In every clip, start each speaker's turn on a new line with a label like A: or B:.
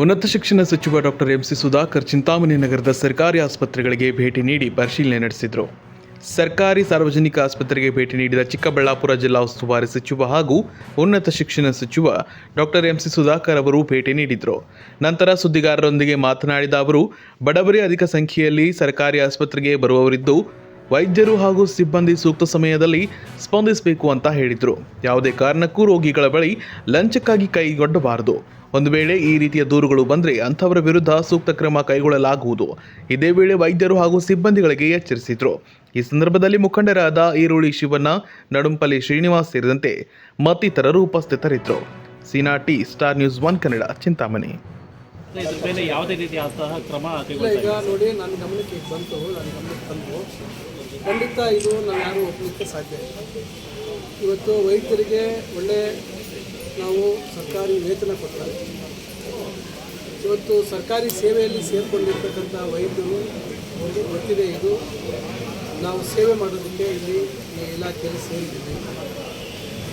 A: ಉನ್ನತ ಶಿಕ್ಷಣ ಸಚಿವ ಡಾಕ್ಟರ್ ಎಂಸಿ ಸುಧಾಕರ್ ಚಿಂತಾಮಣಿ ನಗರದ ಸರ್ಕಾರಿ ಆಸ್ಪತ್ರೆಗಳಿಗೆ ಭೇಟಿ ನೀಡಿ ಪರಿಶೀಲನೆ ನಡೆಸಿದರು. ಸರ್ಕಾರಿ ಸಾರ್ವಜನಿಕ ಆಸ್ಪತ್ರೆಗೆ ಭೇಟಿ ನೀಡಿದ ಚಿಕ್ಕಬಳ್ಳಾಪುರ ಜಿಲ್ಲಾ ಉಸ್ತುವಾರಿ ಸಚಿವ ಹಾಗೂ ಉನ್ನತ ಶಿಕ್ಷಣ ಸಚಿವ ಡಾಕ್ಟರ್ ಎಂಸಿ ಸುಧಾಕರ್ ಅವರು ಭೇಟಿ ನೀಡಿದರು. ನಂತರ ಸುದ್ದಿಗಾರರೊಂದಿಗೆ ಮಾತನಾಡಿದ ಅವರು, ಬಡವರೇ ಅಧಿಕ ಸಂಖ್ಯೆಯಲ್ಲಿ ಸರ್ಕಾರಿ ಆಸ್ಪತ್ರೆಗೆ ಬರುವವರಿದ್ದು ವೈದ್ಯರು ಹಾಗೂ ಸಿಬ್ಬಂದಿ ಸೂಕ್ತ ಸಮಯದಲ್ಲಿ ಸ್ಪಂದಿಸಬೇಕು ಅಂತ ಹೇಳಿದರು. ಯಾವುದೇ ಕಾರಣಕ್ಕೂ ರೋಗಿಗಳ ಬಳಿ ಲಂಚಕ್ಕಾಗಿ ಕೈಗೊಡ್ಡಬಾರದು ಒಂದು ವೇಳೆ ಈ ರೀತಿಯ ದೂರುಗಳು ಬಂದರೆ ಅಂಥವರ ವಿರುದ್ಧ ಸೂಕ್ತ ಕ್ರಮ ಕೈಗೊಳ್ಳಲಾಗುವುದು. ಇದೇ ವೇಳೆ ವೈದ್ಯರು ಹಾಗೂ ಸಿಬ್ಬಂದಿಗಳಿಗೆ ಎಚ್ಚರಿಸಿದರು. ಈ ಸಂದರ್ಭದಲ್ಲಿ ಮುಖಂಡರಾದ ಈರುಳ್ಳಿ ಶಿವಣ್ಣ, ನಡುಂಪಲ್ಲಿ ಶ್ರೀನಿವಾಸ್ ಸೇರಿದಂತೆ ಮತ್ತಿತರರು ಉಪಸ್ಥಿತರಿದ್ದರು. ಸೀನಾ star news one Kannada, Chintamani.
B: ಇದ್ರ ಮೇಲೆ ಯಾವುದೇ ರೀತಿಯಾದಂತಹ ಕ್ರಮ
C: ಇಲ್ಲ ಈಗ ನೋಡಿ ನನ್ನ ಗಮನಕ್ಕೆ ಬಂತು ನನ್ನ ಗಮನಕ್ಕೆ ಬಂತು ಖಂಡಿತ ಇದು ನಾನು ಯಾರು ಒಪ್ಪಲಿಕ್ಕೆ ಸಾಧ್ಯ ಇಲ್ಲ. ಇವತ್ತು ವೈದ್ಯರಿಗೆ ಒಳ್ಳೆ ನಾವು ಸರ್ಕಾರಿ ವೇತನ ಕೊಡ್ತಾರೆ. ಇವತ್ತು ಸರ್ಕಾರಿ ಸೇವೆಯಲ್ಲಿ ಸೇರಿಕೊಂಡಿರ್ತಕ್ಕಂಥ ವೈದ್ಯರು ಅವ್ರಿಗೆ ಗೊತ್ತಿದೆ ಇದು. ನಾವು ಸೇವೆ ಮಾಡೋದಕ್ಕೆ ಇಲ್ಲಿ ಈ ಇಲಾಖೆಯಲ್ಲಿ ಸೇರಿದ್ದೀವಿ.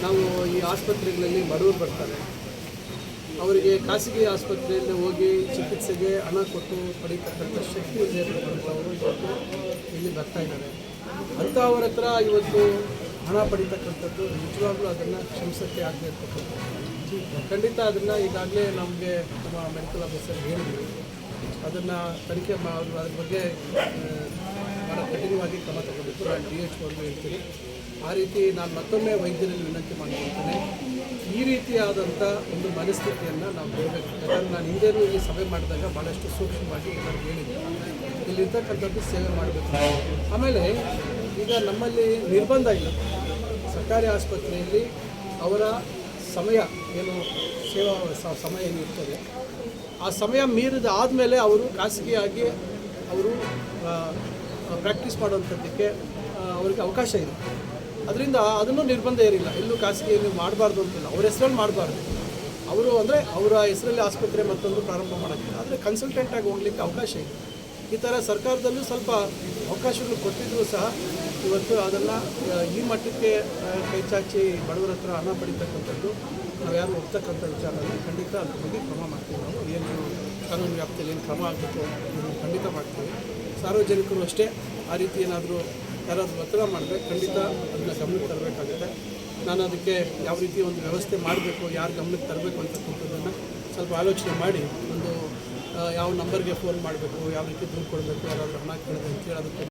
C: ನಾವು ಈ ಆಸ್ಪತ್ರೆಗಳಲ್ಲಿ ಬಡವರು ಬರ್ತಾರೆ. ಅವರಿಗೆ ಖಾಸಗಿ ಆಸ್ಪತ್ರೆಯಲ್ಲಿ ಹೋಗಿ ಚಿಕಿತ್ಸೆಗೆ ಹಣ ಕೊಟ್ಟು ಪಡೀತಕ್ಕಂಥ ಶಕ್ತಿ ಇದೆ ಅವರು ಇವತ್ತು ಇಲ್ಲಿ ಬರ್ತಾ ಇದ್ದಾರೆ. ಅಂಥವ್ರ ಹತ್ರ ಇವತ್ತು ಹಣ ಪಡೀತಕ್ಕಂಥದ್ದು ನಿಜವಾಗ್ಲೂ ಅದನ್ನು ಕ್ಷಮಿಸೋಕ್ಕೆ ಆಗದೆ ಇರ್ತಕ್ಕಂಥದ್ದು. ಖಂಡಿತ ಅದನ್ನು ಈಗಾಗಲೇ ನಮಗೆ ನಮ್ಮ ಮೆಡಿಕಲ್ ಆಫೀಸರ್ ಹೇಳಿದ್ವಿ ಅದನ್ನು ತನಿಖೆ ಮಾ ಅದ್ರ ಬಗ್ಗೆ ಭಾಳ ಕಠಿಣವಾಗಿ ಕ್ರಮ ತಗೊಂಡಿದ್ದು ನಾನು ಡಿ ಎಚ್ ಹೇಳ್ತೀನಿ. ಆ ರೀತಿ ನಾನು ಮತ್ತೊಮ್ಮೆ ವೈದ್ಯರಲ್ಲಿ ವಿನಂತಿ ಮಾಡ್ಕೊಳ್ತೇನೆ. ರೀತಿಯಾದಂಥ ಒಂದು ಮನಸ್ಥಿತಿಯನ್ನು ನಾವು ಬಿಡಬೇಕು ಯಾಕಂದರೆ ನಾನು ಹಿಂದೇನೂ ಈ ಸಭೆ ಮಾಡಿದಾಗ ಭಾಳಷ್ಟು ಸೂಕ್ಷ್ಮವಾಗಿ ಎಲ್ಲರಿಗೂ ಹೇಳಿದ್ದೆ ಇಲ್ಲಿರ್ತಕ್ಕಂಥದ್ದು ಸೇವೆ ಮಾಡಬೇಕು. ಆಮೇಲೆ ಈಗ ನಮ್ಮಲ್ಲಿ ನಿರ್ಬಂಧ ಇಲ್ಲ. ಸರ್ಕಾರಿ ಆಸ್ಪತ್ರೆಯಲ್ಲಿ ಅವರ ಸಮಯ ಏನು ಸೇವಾ ಸಮಯ ಏನಿರ್ತದೆ, ಆ ಸಮಯ ಮೀರಿದ ಆದಮೇಲೆ ಅವರು ಖಾಸಗಿಯಾಗಿ ಅವರು ಪ್ರಾಕ್ಟೀಸ್ ಮಾಡುವಂಥದ್ದಕ್ಕೆ ಅವರಿಗೆ ಅವಕಾಶ ಇದೆ. ಅದರಿಂದ ಅದನ್ನು ನಿರ್ಬಂಧ ಏನಿಲ್ಲ ಎಲ್ಲೂ ನೀವು ಮಾಡಬಾರ್ದು ಅಂತಿಲ್ಲ. ಅವ್ರ ಹೆಸರಲ್ಲಿ ಮಾಡಬಾರ್ದು. ಅವರು ಅಂದರೆ ಅವರ ಹೆಸರಲ್ಲಿ ಆಸ್ಪತ್ರೆ ಮತ್ತೊಂದು ಪ್ರಾರಂಭ ಮಾಡೋಕ್ಕಿಲ್ಲ ಆದರೆ ಕನ್ಸಲ್ಟೆಂಟಾಗಿ ಹೋಗ್ಲಿಕ್ಕೆ ಅವಕಾಶ ಇದೆ ಈ ಥರ ಸರ್ಕಾರದಲ್ಲೂ ಸ್ವಲ್ಪ ಅವಕಾಶಗಳು ಕೊಟ್ಟಿದ್ದರೂ ಸಹ ಇವತ್ತು ಅದನ್ನು ಈ ಮಟ್ಟಕ್ಕೆ ಕೈ ಚಾಚಿ ಬಡವರ ಹತ್ರ ಹಣ ಪಡಿತಕ್ಕಂಥದ್ದು ನಾವು ಯಾರು ಒಪ್ತಕ್ಕಂಥ ವಿಚಾರದಲ್ಲಿ. ಖಂಡಿತ ಅದ್ರ ಬಗ್ಗೆ ಕ್ರಮ ಮಾಡ್ತೀವಿ ನಾವು. ಏನು ಕಾನೂನು ವ್ಯಾಪ್ತಿಯಲ್ಲಿ ಏನು ಕ್ರಮ ಆಗಬೇಕು ಖಂಡಿತ ಮಾಡ್ತೀವಿ. ಸಾರ್ವಜನಿಕರು ಅಷ್ಟೇ ಆ ರೀತಿ ಏನಾದರೂ ಯಾರಾದರೂ ಒತ್ತಡ ಮಾಡಿದ್ರೆ ಖಂಡಿತ ಅದನ್ನು ಗಮನಕ್ಕೆ ತರಬೇಕಾಗುತ್ತೆ. ನಾನು ಅದಕ್ಕೆ ಯಾವ ರೀತಿ ಒಂದು ವ್ಯವಸ್ಥೆ ಮಾಡಬೇಕು, ಯಾರು ಗಮನಕ್ಕೆ ತರಬೇಕು ಅಂತಕ್ಕಂಥದ್ದನ್ನು ಸ್ವಲ್ಪ ಆಲೋಚನೆ ಮಾಡಿ, ಒಂದು ಯಾವ ನಂಬರ್ಗೆ ಫೋನ್ ಮಾಡಬೇಕು, ಯಾವ ರೀತಿ ದುಡ್ಡು ಕೊಡಬೇಕು, ಯಾರಾದರೂ ಹಣ ಕೇಳಿದ್ರೆ ಅಂತ ಹೇಳೋದಕ್ಕೆ